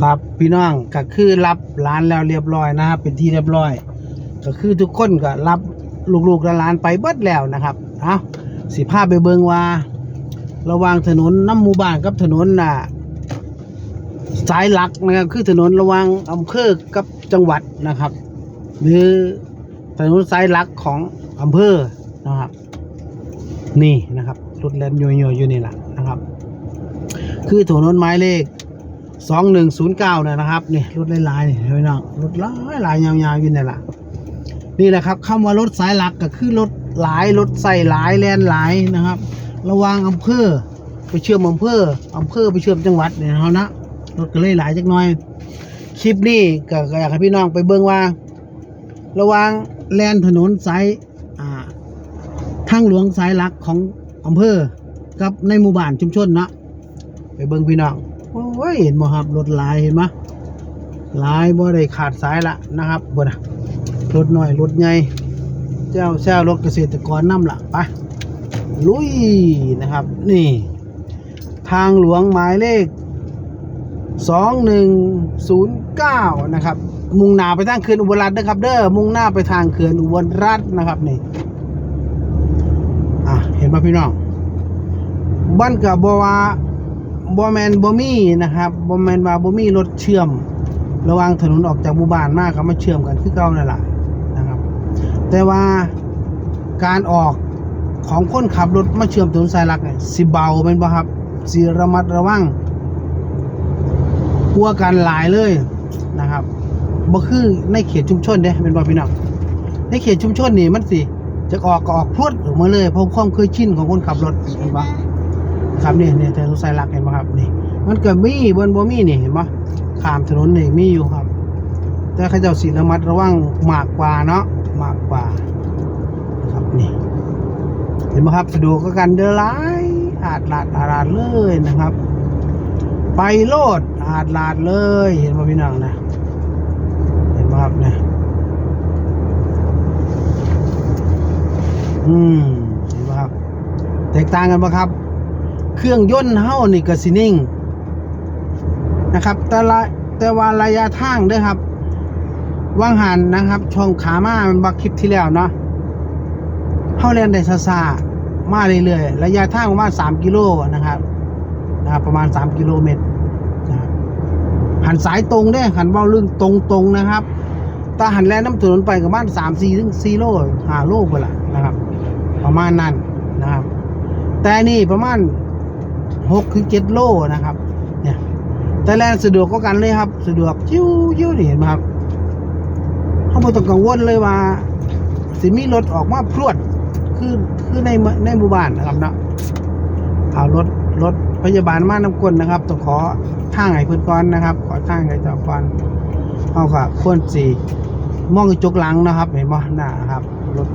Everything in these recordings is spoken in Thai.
ครับพี่น้องก็คือรับร้านแล้วเรียบร้อยนะครับเป็นที่เรียบร้อย ก็คือทุกคนก็รับลูกๆและหลานไปเบิดแล้วนะครับเอาสิพาไปเบิงว่า ระหว่างถนนน้ำหมู่บ้านกับถนนน่ะสายหลักนะครับคือถนนระหว่างอำเภอกับจังหวัดนะครับ หรือถนนสายหลักของอำเภอนะครับ นี่นะครับรถแล่นโยโย่อยู่นี่แหละนะครับ คือถนนหมายเลข สองหนึ่งศูนย์เก้านะครับนี่รถลายๆนี่เห็นไหมน้องรถลายลายยาวๆอยู่นี่แหละนี่แหละครับคำว่ารถสายหลักก็คือรถหลายรถใส่หลายแลนหลายนะครับ ระว่างอำเภอไปเชื่อมอำเภออำเภอไปเชื่อมจังหวัดเนี่ยเขานะรถก็เลยหลายจักหน่อย คลิปนี้ก็อยากให้พี่น้องไปเบิ่งว่า ระว่างแลนถนนสายทางหลวงสายหลักของอำเภอกับในหมู่บ้านชุมชนเนาะไปเบิ่งพี่น้อง ยเห็นบ่ครับรถลายเห็นไหมลายบ่ได้ขาดสายละนะครับบ่นะรถน้อยรถใหญ่เจ้าแซวรถเกษตรกรนํละไปลุยนะครับ นี่ ทางหลวงหมายเลข 2109 นะครับ มุ่งหน้าไปทางเขื่อนอุบลรัตน์นะครับ เด้อมุ่งหน้าไปทางเขื่อนอุบลรัตน์นะครับนี่อะเห็นป่ะพี่น้องบ้านกับบวา บอแมนบอมี่นะครับบอแมนว่าบอมี่รถเชื่อม ระว่างถนนออกจากหมู่บ้านมากก็มาเชื่อมกันคือเก่านั่นแหละนะครับ แต่ว่าการออกของคนขับรถมาเชื่อมถนนสายหลักเนี่ยสิเบาเป็นป่ครับสิระมัดระวังกลัวกันหลายเลยนะครับบ่คือในเขตชุมชนเด้เป็นป่พี่น้องในเขตชุมชนนี่มันสิจะออกก็ออกพรวดออกมาเลยเพราะความเคยชินของคนขับรถเห็นปะ ครับนี่นี่ถนนสายหลักเห็นปะครับนี่ มันเก็มีบนบ่มีนี่เห็นปะขามถนนนี่มีอยู่ครับ แต่เขาเจ้าสีระมัดระวังมากกว่าเนาะมากกว่านะครับนี่ เห็นไหมครับสะดวกก็กันเดินไลายอาดลาดอาดลาดเลยนะครับ ไปโลดอาดลาดเลย เห็นไหมพี่น้องนะเห็นไหมครับนี่ยอืมเห็นไหมครับ แตกต่างกันปะครับ เครื่องยนต์เฮานี่ก็สินิ่งนะครับแต่ละแต่ว่าระยะทางเด้วยครับว่างหันนะครับ ช่องขามามันบักคลิปที่แล้วเนาะเฮาเรียนได้ซาๆมาเรื่อยๆระยะทางประมาณ3กิโลนะครับนะครับประมาณ3กิโลเมตรหันสายตรงเด้หันเบ้าเรื่องตรงๆนะครับถ้าหันแลน้ำถนนไปกับบ้าน3 4ถึง4โล5โลไปละนะครับ ประมาณนั้นนะครับ แต่นี่ประมาณ หกถึงเจ็ดโลนะครับ เนี่ยแต่แลนสะดวกก็กันเลยครับ สะดวกจิ้วจิ้วนี่เห็นไหมครับเขาไม่ต้องกังวลเลยว่า สิมีรถออกมาพรวดคือคือในในหมู่บ้านนะครับเนาะเอารถรถพยาบาลมาน้ำกลนะครับต้องขอทางให้เพื่อนก่อนนะครับ ขอทางให้เจ้าก่อนเอาค่ะควรสี่มองกระจกหลังนะครับเห็นไหมหน้าครับรถ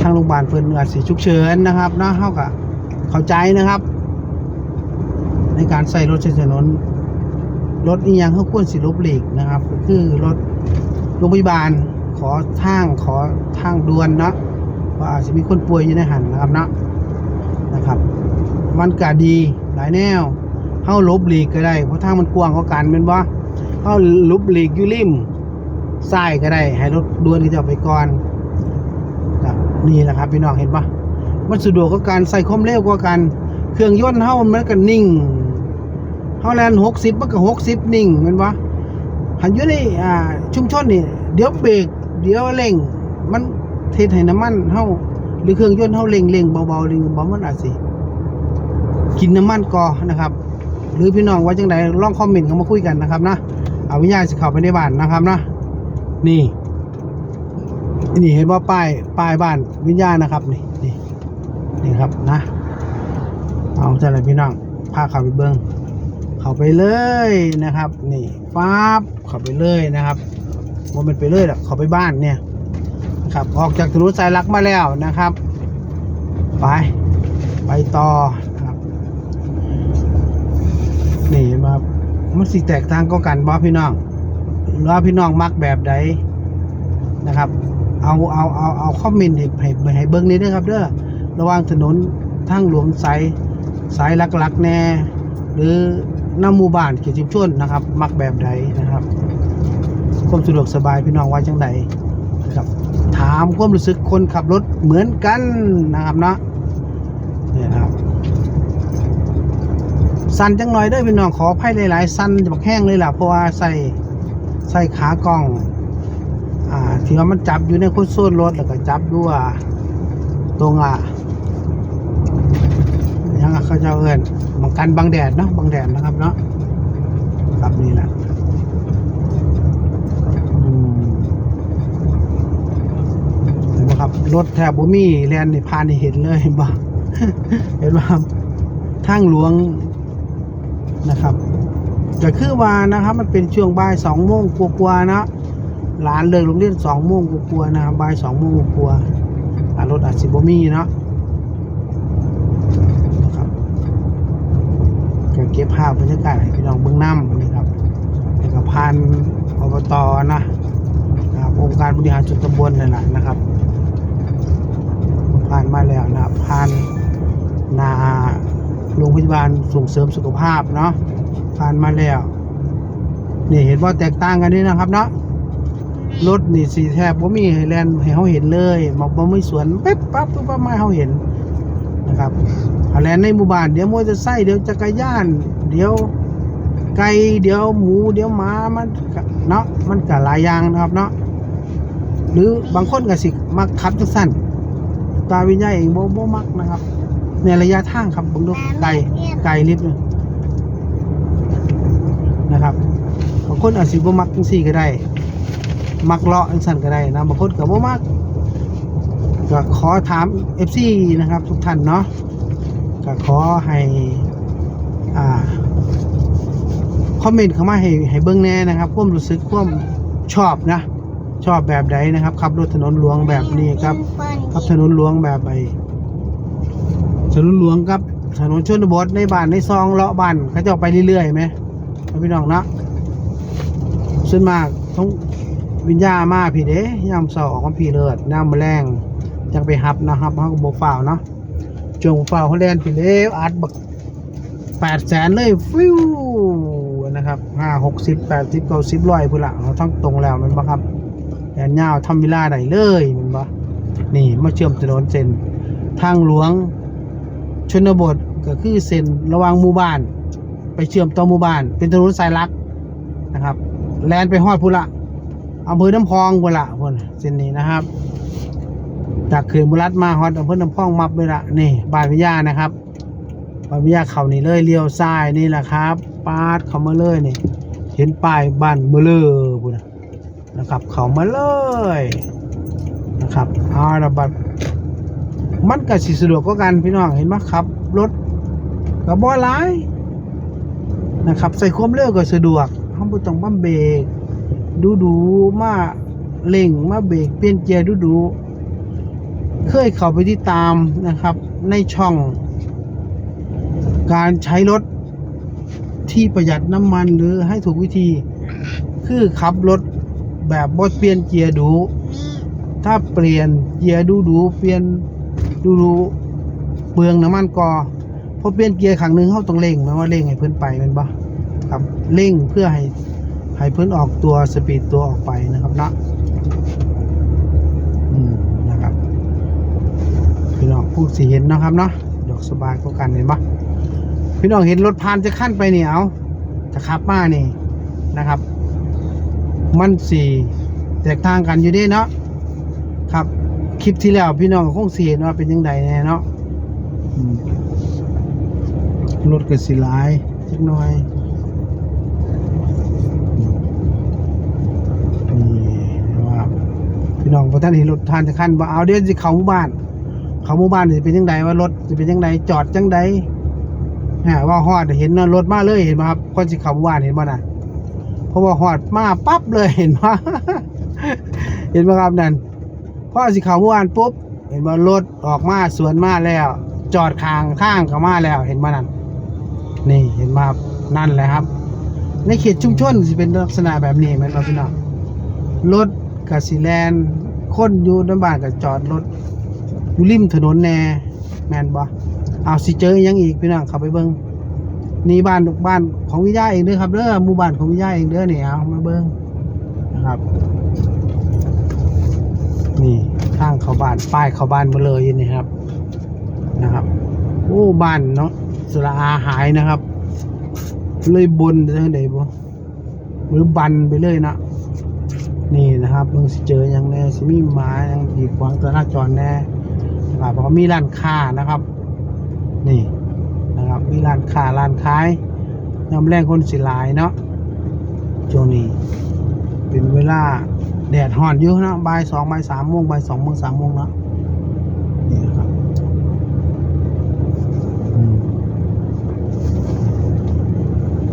ทางโรงพยาบาลเพิ่นอาจสิฉุกเฉินนะครับเนาะเฮาก็เข้าใจนะครับ ในการใส่รถใช้ถนนรถอีหยังเขาควรสิลบหลีกนะครับ คือรถโรงพยาบาลขอทางขอทางด่วนเนาะว่าอาจจะมีคนป่วยอยู่ในหันนะครับเนาะนะครับ มันก็ดีหลายแนวเฮาลบหลีกก็ได้ เพราะทางมันกว้างกว่ากันแม่นบ่าเฮาลบหลีกอยู่ริมซ้ายก็ได้ ให้รถด่วนก็จะไปก่อนนี่แหละครับพี่น้องเห็นปะมันสะดวกกับการใส่ความเร็วกว่ากัน เครื่องยนต์เฮามันก็นิ่ง เฮาแลนหกสิบมันก็หกสิบนิ่งแมันปะหันอยู่ในอ่าชุมชนนี่เดี๋ยวเบรกเดี๋ยวเร่ง มันเทให้น้ำมันเฮาหรือเครื่องยนต์เฮาเร่งเร่งเบาๆเร่งเบามันอาจสิกินน้ำมันก่อนะครับ หรือพี่น้องว่าจังไดลองคอมเมนต์เข้ามาคุยกันนะครับนะเอาวิญญาณสิเข้าไปในบ้านนะครับนะนี่นี่เห็นว่าป้ายป้ายบ้านวิญญาณนะครับนี่นี่นี่ครับนะ เอาใจเลยพี่น้องพาเข้าไปเบิ้ง เข้าไปเลยนะครับ นี่ฟ้าบเข้าไปเลยนะครับว่ามันไปเลยหรอกเข้าไปบ้านเนี่ยนะครับออกจากถนนสายลักมาแล้วนะครับ ไปไปต่อนะครับนี่มครับมันสิแตกต่างก็กันบ่พี่น้องว่าพี่น้องมักแบบใดนะครับ เอาเอาเอาเอาคอมเมนต์ให้ให้ให้เบิ้งนี้ด้วยครับเด้อระหว่างถนนทางหลวงสายสายหลักแน่ หรือ น้ำหมู่บ้านเขตชุมชนนะครับ มักแบบใดนะครับความสะดวกสบายพี่น้องว่าจังใดนะครับ ถามความรู้สึกคนขับรถเหมือนกันนะครับเนาะเนี่ยนะครับสั้นจังหน่อยด้อพี่น้องขออภัยหลายๆสั้นจะบักแห้งเลยล่ะเพราะว่าใส่ใส่ขากล้องอ่าที่ว่ามันจับอยู่ในคนโซนรถแล้วก็จับด้วยตรงอะยังอะเขาเจะเอิน บังกันบังแดดเนาะบังแดดนะครับเนาะครับนี่แหละเห็นไหมครับรถแถบบ่มีแลนนี่พานเห็นเลยเห็นบ่เห็นบ่ครับทางหลวงนะครับก็คือว่านะครับมันเป็นช่วงบ่ายสองโมงกว่าๆนะหลานเลิกโรงเรียนสองโมงกลัวาๆนะครับบ่ายสองโมงกลัวาๆรถอาจสิบ่มีเนาะนะครับก็ เก็บภาพบรรยากาศให้พี่น้องเบื้องน้ำนี่ครับแล้วก็พันอบตนะครับองค์การบริหารส่วนตำบลนั่นแหละนะครับ ผ่านมาแล้วนะผ่านนาโรงพยาบาลส่งเสริมสุขภาพเนาะผ่านมาแล้วนี่เห็นว่าแตกต่างกันนี่นะครับเนาะรถนี่สีแทบว่ามีให้แลนให้เขาเห็นเลยมาบ่มีสวนเป๊บปั๊บปุ๊บปั๊บมาเขาเห็นนะครับ แลนในหมู่บ้านเดี๋ยวมอเตอร์ไซค์เดี๋ยวจักรยาน เดี๋ยวไก่เดี๋ยวหมู เดี๋ยวหมามันเนาะมันก็หลายอย่างนะครับเนาะหรือบางคนก็สิมักขับจังสั้นตาวิญญาเองบ่บ่มักนะครับ ในระยะทางครับผมดูไกลไกลลิบเลยนะครับบางคนอาจสิบ่มักจังซี่ก็ได้ มักเลาะอันสั่นก็ได้นะบางคนก็บ่มักก็ขอถาม FC นะครับ ทุกท่านเนาะ ก็ขอให้อ่าคอมเมนต์เข้ามาให้ให้เบิ่งแน่นะครับความรู้สึกความชอบนะ ชอบแบบใดนะครับขับรถถนนหลวงแบบนี้ครับขับถนนหลวงแบบไอถนนหลวงครับถนนชนบทในบ้านในซองเลาะบ้านเขาจะออกไปเรื่อยๆไหมพี่น้องนะส่วนมากต้องวิญญามาพี่เด้ยามเสาออกมาพี่เลิศน้ำแมลงจังไปหับนะครับเขาก็บอกฝ่าวเนาะ จงฝ่าวเขาแลนพี่เด้อัดบักแปดแสนเลยฟิวนะครับห้าหกสิบแปดสิบเก้าสิบร้อยพุ่นละเราทั้งตรงแล้วมันบ่ครับแลนยาวทำเวลาได้เลยมันบ่นี่มาเชื่อมถนนเส้นทางหลวงชนบทก็คือเส้นระหว่างหมู่บ้าน ไปเชื่อมต่อหมู่บ้าน เป็นถนนสายลักนะครับ แลนไปฮอดพุ่นละอำเภอน้ำพองพุ่นละพุ่นเส้นนี้นะครับ จากเขื่อนบุรัตมาฮอดอำเภอน้ำพองมับเลยละนี่บานพิยานะครับบานพิยาเขานี่เลยเลี้ยวซ้ายนี่แหละครับปาดเข้ามาเลยนี่ เห็นป้ายบ้านเมอเลอพุ่นนะนะครับ เข้ามาเลยนะครับอาละบัดมันก็สิสะดวกก็กันพี่น้องเห็นไหมครับรถกับบ่หลายนะครับ ใส่ความเร็วก็สะดวกห้องบ่ต้องบั้มเบรกดูดูมาเล่งมาเบรกเปลี่ยนเกียร์ดูดู เคยเข้าไปที่ตามนะครับ ในช่อง การใช้รถที่ประหยัดน้ำมันหรือให้ถูกวิธี คือขับรถแบบบดเปลี่ยนเกียร์ดู ถ้าเปลี่ยนเกียร์ดูดูเปลี่ยนดูดูเปลืองน้ำมันกอพอเปลี่ยนเกียร์ครั้งหนึ่งเขาต้องเร่งแม้ว่าเร่งให้เพื่อนไปแมันปะครับเร่งเพื่อให้ให้เพิ่นออกตัวสปีดตัวออกไปนะครับนะอืมนะครับ พี่น้องพูดสิเห็นเนาะครับเนาะดอกสบายกว่ากันเห็นปะพี่น้องเห็นรถพานจะขั้นไปนี่เอาจะขับมานี่นะครับ มันสี่แตกต่างกันอยู่ด้เนาะครับคลิปที่แล้วพี่น้องคงสีเห็นว่าเป็นยังไงแน่เนาะรถก็สิหลายจักหน่อยนี่ว่าพี่น้องพอท่านเห็นรถทานจะขั้นว่าเอาเดี๋ยวจะเข้าบ้าน เขาหมู่บ้านจะเป็นยังไงว่ารถจะเป็นยังไงจอดจังใดฮะว่าฮอดเห็นนะรถมาเลยเห็นไหมครับก่อนจะเข้าหมู่บ้านเห็นป่ะน่ะเพราะว่าฮอดมาปั๊บเลยเห็นป่ะเห็นป่ะครับนั่นพอสิเข้าหมู่บ้านปุ๊บเห็นว่ารถออกมาสวนมาแล้ว จอดข้างข้างเขามาแล้ว เห็นป่ะนั่นนี่เห็นมาครับนั่นแหละครับ ในเขตชุมชนจะเป็นลักษณะแบบนี้ไหมครับพี่น้องรถกับสีแลนคนอยู่ในบ้านกับจอดรถ อยู่ริมถนนแน่แมนบ่เอาสิเจออิหยังอีกพี่น้องข้าไปเบิ่งนี่บ้านบ้านของวิยาเองเด้อครับเด้อหมู่บ้านของวิยาเองเด้อเนี่ยเอามาเบิ่งนะครับ นี่ทางเข้าบ้านป้ายเข้าบ้านมาเลยนี่ครับนะครับโอ้บ้านเนาะสระอาหายนะครับ เลยบนจังไดบ่หรือบันไปเลยนะนี่นะครับเบิ่งสิเจอหยังแน่สิมีหมาหยังกีดขวางจราจรแน่ นะครับเพราะมีร้านค้านะครับ นี่นะครับ มีร้านค้าร้านขายยามแรงคนสิลายเนาะช่วงนี้ เป็นเวลาแดดห่อนเยอะนะบ่ายสองบ่ายสามโมงบ่ายสองโมงสามโมงเนาะนี่นะครับ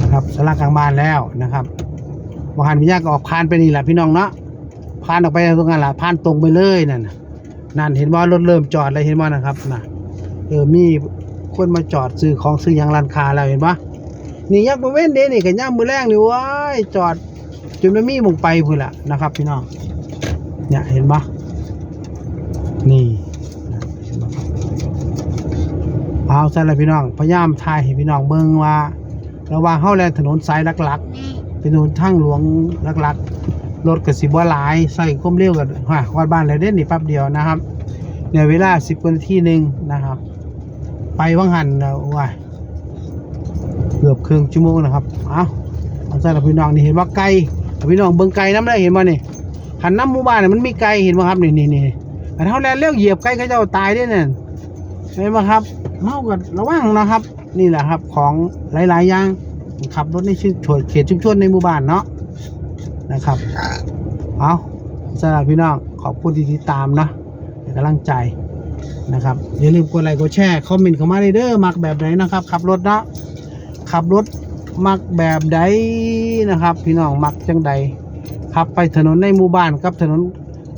นะครับสลากกลางบ้านแล้วนะครับบหันพิยาก็ออกพานไปนี่แหละพี่น้องเนาะพานออกไปตรงนั้นแหละพานตรงไปเลยนั่นน่ะ นั่นเห็นว่ารถเริ่มจอดแล้วเห็นว่านะครับน่ะเออมีคนมาจอดซื้อของซื้อหยังร้านค้าแล้วเห็นปะนี่ยักษ์มาเว้นเด้นี่กันย่ามมือแรงนี่ว้ายจอดจนไม่มีมงไปพุ่นละนะครับ พี่น้องเนี่ยเห็นปะนี่นะเห็นปะครับเอาใช่ละพี่น้องพยายามถ่ายให้พี่น้องเบิ่งว่า ระหว่างเข้าแลนถนนสายหลักๆเป็นถนนทางหลวงหลักๆ รถกับสิบ่หลายใส่ก้มเร็วกันฮะวาดบ้านแล้วเด่นนี่แป๊บเดียวนะครับเนี่ยเวลาสิบนาทีหนึ่งนะครับ ไปวังหันนะว่าเกือบครึ่งชั่วโมงนะครับเอาเอาใส่ละพี่น้องนี่เห็นว่าไกลพี่น้องเบิ่งไกลน้ำได้เห็นบ่นี่หันน้ำหมู่บ้านเนี่ยมันมีไกลเห็นบ่ครับนี่นี่นี่แต่เท่าแลนเลี้ยวเหยียบไกลเขาจ้าตายด้วยเนี่ยเห็นบ่ครับเมากันระวังนะครับ นี่แหละครับของหลายๆอย่างขับรถในชื่อเขตชุมชนในหมู่บ้านเนาะ นะครับ เอาสำหรับพี่น้องขอบคุณที่ติดตามนะเป็นกำลังใจนะครับอย่าลืมกดไลค์กดแชร์คอมเมนต์เข้ามาเลยเด้อมักแบบไหนนะครับขับรถนะขับรถมักแบบใดนะครับ พี่น้องมักจังใดขับไปถนนในหมู่บ้านกับถนน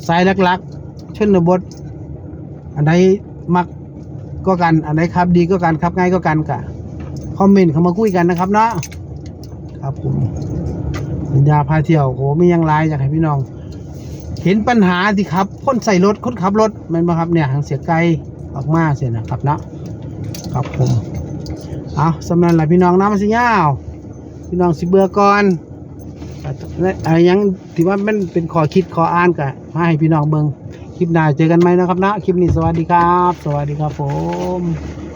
สายลักๆชนบทอันใดมักก็กันอันใดขับดีก็กันขับง่ายก็กันกะคอมเมนต์เข้ามาคุยกันนะครับเนาะครับผม สัญญาพาเที่ยวโหไม่ยังไลายอยากให้พี่น้อง เห็นปัญหาที่ครับคนใส่รถคนขับรถมันมาครับเนี่ยทางเสียไกลออกมาเสียนะครับเนาะครับผมเอาสำนันหละพี่น้องน้ำมันสิยาวพี่น้องสิเบื่อก่อนอะไรยังที่ว่ามันเป็นขอคิดขออ่านกะมาให้พี่น้องเบิงคลิปหน้าเจอกันไหมนะครับนะ คลิปนี้สวัสดีครับ สวัสดีครับผม